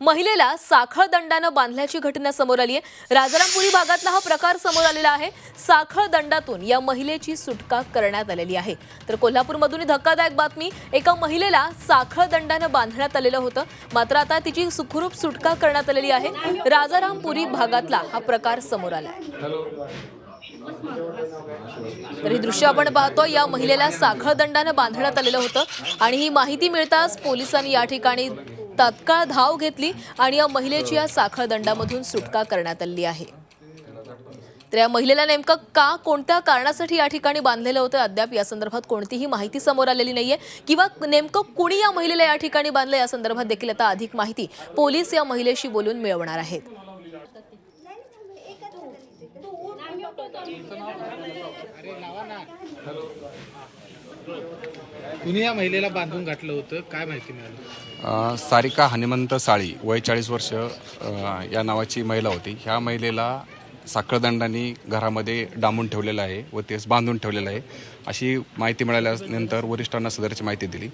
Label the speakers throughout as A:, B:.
A: महिलेला साखळ दंडानं बांधल्याची घटना समोर आली आहे. राजारामपुरी भागातला हा प्रकार समोर आलेला आहे. साखळ दंडातून या महिलेची सुटका करण्यात आलेली आहे. तर कोल्हापूरमधून धक्कादायक बातमी एका महिलेला साखळ दंडानं बांधण्यात आलेलं होतं. मात्र आता तिची सुखरूप सुटका करण्यात आलेली आहे. राजारामपुरी भागातला हा प्रकार समोर आला. तर ही दृश्य आपण पाहतो या महिलेला साखळ दंडानं बांधण्यात आलेलं होतं. आणि ही माहिती मिळताच पोलिसांनी या ठिकाणी तात्काळ धाव घेतली आणि या महिलेची या साखळदंडामधून सुटका करण्यात आली आहे. तर या महिलेला नेमकं का कोणत्या कारणासाठी या ठिकाणी बांधलेलं होतं? अद्याप या संदर्भात कोणतीही माहिती समोर आलेली नाहीये. किंवा नेमकं कुणी या महिलेला या ठिकाणी बांधलं? या संदर्भात देखील आता अधिक माहिती पोलीस या महिलेशी बोलून मिळवणार आहेत.
B: कुणी या महिलेला बांधून घातलं होतं? काय माहिती मिळाली?
C: अ, सारिका हनुमंत साळी वय चाळीस वर्ष अ, या नावाची महिला होती. ह्या महिलेला साखळदंडाने घरामध्ये डांबून ठेवलेलं आहे व तेच बांधून ठेवलेलं आहे. अशी माहिती मिळाल्यानंतर वरिष्ठांना सदरची माहिती दिली.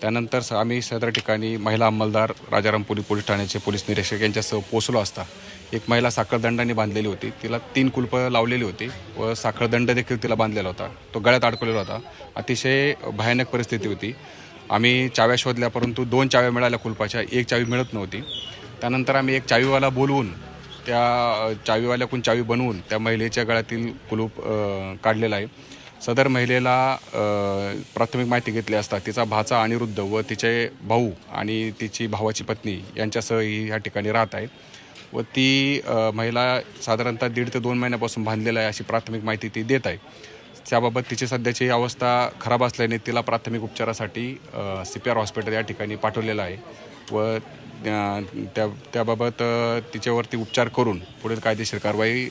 C: त्यानंतर स- आम्ही सदर ठिकाणी महिला अंमलदार राजारामपुरी पोलीस ठाण्याचे पोलीस निरीक्षक यांच्यासह पोचलो असता. एक महिला साखळदंडाने बांधलेली होती. तिला तीन कुलपं लावलेली होती व साखळदंड देखील तिला बांधलेला होता. तो गळ्यात अडकवलेला होता. अतिशय भयानक परिस्थिती होती. आम्ही चाव्या शोधल्या परंतु दोन चाव्या मिळाल्या कुलपाच्या. एक चावी मिळत नव्हती. त्यानंतर आम्ही एक चावीवाला बोलवून त्या चावीवाल्याकून चावी बनवून त्या महिलेच्या गळ्यातील कुलूप काढलेला आहे. सदर महिलेला प्राथमिक माहिती घेतली असता तिचा भाचा अनिरुद्ध व तिचे भाऊ आणि तिची भावाची पत्नी यांच्यासह ही ह्या ठिकाणी राहत आहे. व ती महिला साधारणतः दीड ते दोन महिन्यापासून बांधलेला आहे अशी प्राथमिक माहिती ती देत आहे. त्याबाबत तिची सध्याची अवस्था खराब असल्याने तिला प्राथमिक उपचारासाठी सी पी आर हॉस्पिटल या ठिकाणी पाठवलेलं आहे व त्या त्याबाबत तिच्यावरती उपचार करून पुढील कायदेशीर कारवाई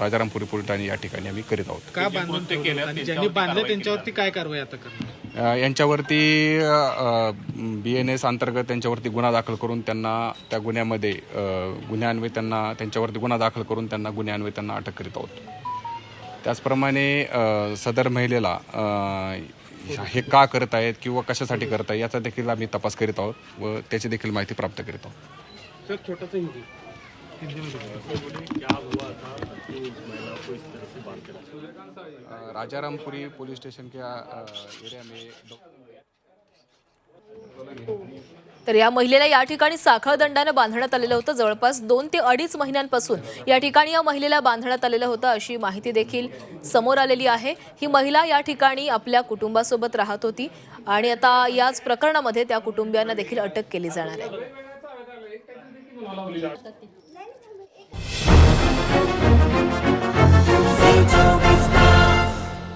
C: राजारामपुरी पोलीस ठाणे या ठिकाणी आम्ही करीत आहोत.
B: का बांधून ठेवलं आणि ज्यांनी बांधलं त्यांच्यावरती काय कारवाई आता करणार?
C: यांच्यावरती बी एन एस अंतर्गत त्यांच्यावरती गुन्हा दाखल करून त्यांना त्या गुन्ह्यामध्ये गुन्ह्यान्वये त्यांना त्यांच्यावरती गुन्हा दाखल करून त्यांना गुन्ह्यान्वये त्यांना अटक करीत आहोत. त्याचप्रमाणे सदर महिलेला हे का करत आहेत किंवा कशासाठी करत आहेत याचा देखील आम्ही तपास करीत आहोत व त्याची देखील माहिती प्राप्त करीत आहोत.
B: सर
C: राजारामपुरी पुलिस स्टेशन के एरिया में
A: तर या महिलेला या ठिकाणी साखळ दंडानं बांधण्यात आलेलं होतं. जवळपास दोन ते अडीच महिन्यांपासून या ठिकाणी या महिलेला बांधण्यात आलेलं होतं अशी माहिती देखील समोर आलेली आहे. ही महिला या ठिकाणी आपल्या कुटुंबासोबत राहत होती आणि आता याच प्रकरणामध्ये त्या कुटुंबियांना देखील अटक केली जाणार आहे.